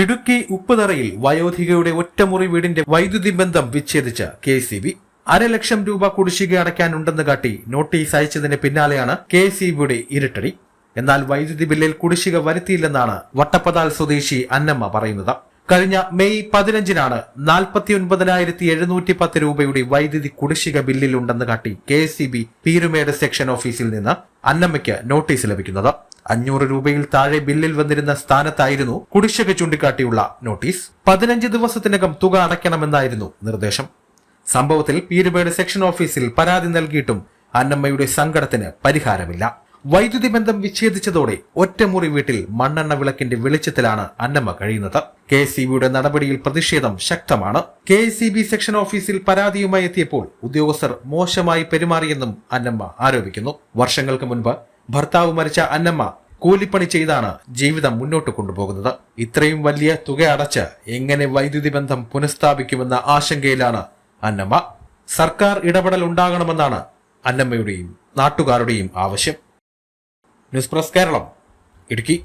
ഇടുക്കി ഉപ്പുതറയിൽ വയോധികയുടെ ഒറ്റമുറി വീടിന്റെ വൈദ്യുതി ബന്ധം വിച്ഛേദിച്ച കെ സി ബി അരലക്ഷം രൂപ കുടിശ്ശിക അടയ്ക്കാനുണ്ടെന്ന് കാട്ടി നോട്ടീസ് അയച്ചതിന് പിന്നാലെയാണ് കെ സി ബിയുടെ ഇരുട്ടടി. എന്നാൽ വൈദ്യുതി ബില്ലിൽ കുടിശ്ശിക വരുത്തിയില്ലെന്നാണ് വട്ടപ്പതാൽ സ്വദേശി അന്നമ്മ പറയുന്നത്. കഴിഞ്ഞ മെയ് പതിനഞ്ചിനാണ് നാൽപ്പത്തിയൊൻപതിനായിരത്തി എഴുന്നൂറ്റി പത്ത് രൂപയുടെ വൈദ്യുതി കുടിശ്ശിക ബില്ലിലുണ്ടെന്ന് കാട്ടി K C B Peerumade section ഓഫീസിൽ നിന്ന് അന്നമ്മയ്ക്ക് നോട്ടീസ് ലഭിക്കുന്നത്. അഞ്ഞൂറ് രൂപയിൽ താഴെ ബില്ലിൽ വന്നിരുന്ന സ്ഥാനത്തായിരുന്നു കുടിശ്ശിക ചൂണ്ടിക്കാട്ടിയുള്ള നോട്ടീസ്. പതിനഞ്ച് ദിവസത്തിനകം തുക അടയ്ക്കണമെന്നായിരുന്നു നിർദ്ദേശം. സംഭവത്തിൽ പീരുമേട് സെക്ഷൻ ഓഫീസിൽ പരാതി നൽകിയിട്ടും അന്നമ്മയുടെ സങ്കടത്തിന് പരിഹാരമില്ല. വൈദ്യുതി ബന്ധം വിച്ഛേദിച്ചതോടെ ഒറ്റമുറി വീട്ടിൽ മണ്ണെണ്ണ വിളക്കിന്റെ വെളിച്ചത്തിലാണ് അന്നമ്മ കഴിയുന്നത്. കെ എസ് നടപടിയിൽ പ്രതിഷേധം ശക്തമാണ്. കെ എസ് ബി സെക്ഷൻ ഓഫീസിൽ പരാതിയുമായി എത്തിയപ്പോൾ ഉദ്യോഗസ്ഥർ മോശമായി പെരുമാറിയെന്നും അന്നമ്മ ആരോപിക്കുന്നു. വർഷങ്ങൾക്ക് മുൻപ് ഭർത്താവ് മരിച്ച അന്നമ്മ കൂലിപ്പണി ചെയ്താണ് ജീവിതം മുന്നോട്ട് കൊണ്ടുപോകുന്നത്. ഇത്രയും വലിയ തുക അടച്ച് എങ്ങനെ വൈദ്യുതി ബന്ധം പുനഃസ്ഥാപിക്കുമെന്ന ആശങ്കയിലാണ് അന്നമ്മ. സർക്കാർ ഇടപെടൽ ഉണ്ടാകണമെന്നാണ് അന്നമ്മയുടെയും നാട്ടുകാരുടെയും ആവശ്യം. News press Keralam Idukki.